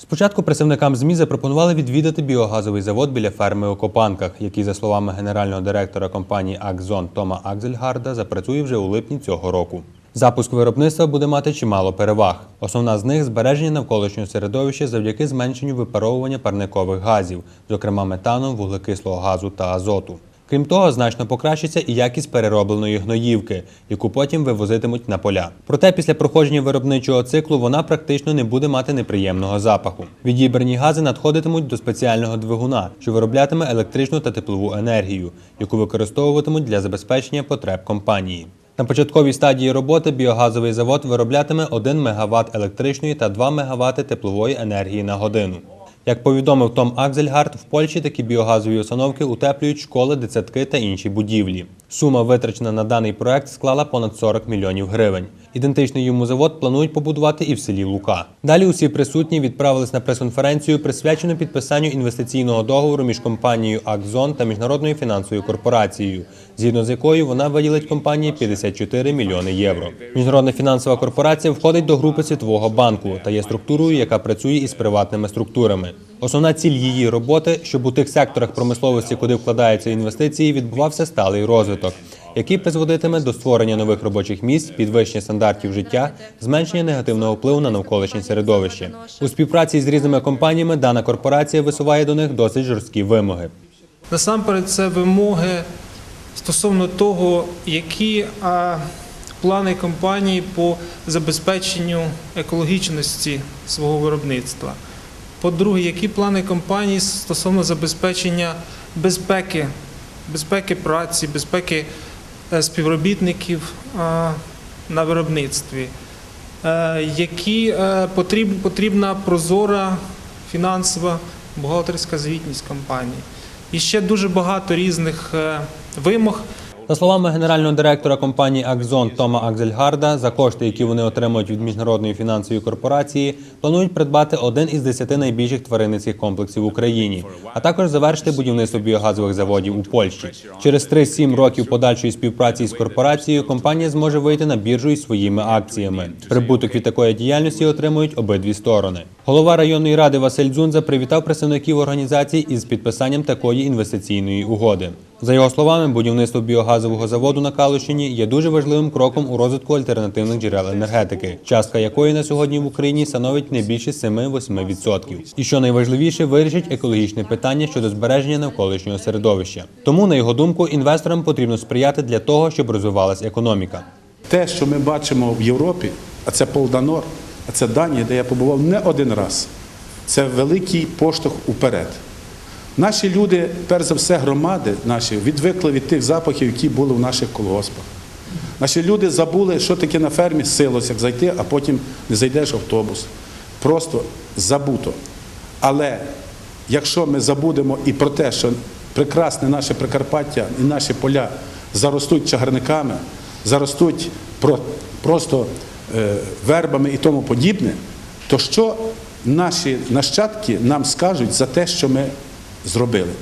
Спочатку представникам ЗМІ запропонували відвідати біогазовий завод біля ферми у Копанках, який, за словами генерального директора компанії Акзон Тома Акзельгарда, запрацює вже у липні цього року. Запуск виробництва буде мати чимало переваг. Основна з них збереження навколишнього середовища завдяки зменшенню випаровування парникових газів, зокрема метану, вуглекислого газу та азоту. Крім того, значно покращиться і якість переробленої гноївки, яку потім вивозитимуть на поля. Проте після проходження виробничого циклу вона практично не буде мати неприємного запаху. Відібрані гази надходитимуть до спеціального двигуна, що вироблятиме електричну та теплову енергію, яку використовуватимуть для забезпечення потреб компанії. На початковій стадії роботи біогазовий завод вироблятиме 1 МВт електричної та 2 МВт теплової енергії на годину. Як повідомив Том Акзельгард, в Польщі такі біогазові установки утеплюють школи, дитсадки та інші будівлі. Сума, витрачена на даний проект, склала понад 40 мільйонів гривень. Ідентичний йому завод планують побудувати і в селі Лука. Далі усі присутні відправились на прес-конференцію, присвячену підписанню інвестиційного договору між компанією Акзон та міжнародною фінансовою корпорацією, згідно з якою вона виділить компанії 54 мільйони євро. Міжнародна фінансова корпорація входить до групи Світового банку та є структурою, яка працює із приватними структурами. Основна ціль її роботи, щоб у тих секторах промисловості, куди вкладаються інвестиції, відбувався сталий розвиток, який призводитиме до створення нових робочих місць, підвищення стандартів життя, зменшення негативного впливу на навколишнє середовище. У співпраці з різними компаніями дана корпорація висуває до них досить жорсткі вимоги. Насамперед, це вимоги стосовно того, які плани компанії по забезпеченню екологічності свого виробництва. По-друге, які плани компанії стосовно забезпечення безпеки, безпеки праці, безпеки співробітників на виробництві. Е, Які е, потрібна прозора фінансова бухгалтерська звітність компанії. І ще дуже багато різних е, вимог. За словами генерального директора компанії Акзон Тома Акзельгарда, за кошти, які вони отримують від міжнародної фінансової корпорації, планують придбати один із десяти найбільших тваринницьких комплексів в Україні, а також завершити будівництво біогазових заводів у Польщі. Через 3-7 років подальшої співпраці з корпорацією компанія зможе вийти на біржу із своїми акціями. Прибуток від такої діяльності отримують обидві сторони. Голова районної ради Василь Дзунза привітав представників організацій із підписанням такої інвестиційної угоди. За його словами, будівництво біогазового заводу на Калущині є дуже важливим кроком у розвитку альтернативних джерел енергетики, частка якої на сьогодні в Україні становить не більше 7-8%. І що найважливіше, вирішить екологічне питання щодо збереження навколишнього середовища. Тому, на його думку, інвесторам потрібно сприяти для того, щоб розвивалась економіка. Те, що ми бачимо в Європі, а це Полданор, а це Данія, де я побував не один раз, це великий поштовх уперед. Наші люди, перш за все, громади наші, відвикли від тих запахів, які були в наших колгоспах. Наші люди забули, що таке на фермі силось, як зайти, а потім не зайдеш в автобус. Просто забуто. Але якщо ми забудемо і про те, що прекрасне наше Прикарпаття і наші поля заростуть чагарниками, заростуть про- просто е, вербами і тому подібне, то що наші нащадки нам скажуть за те, що ми зробили?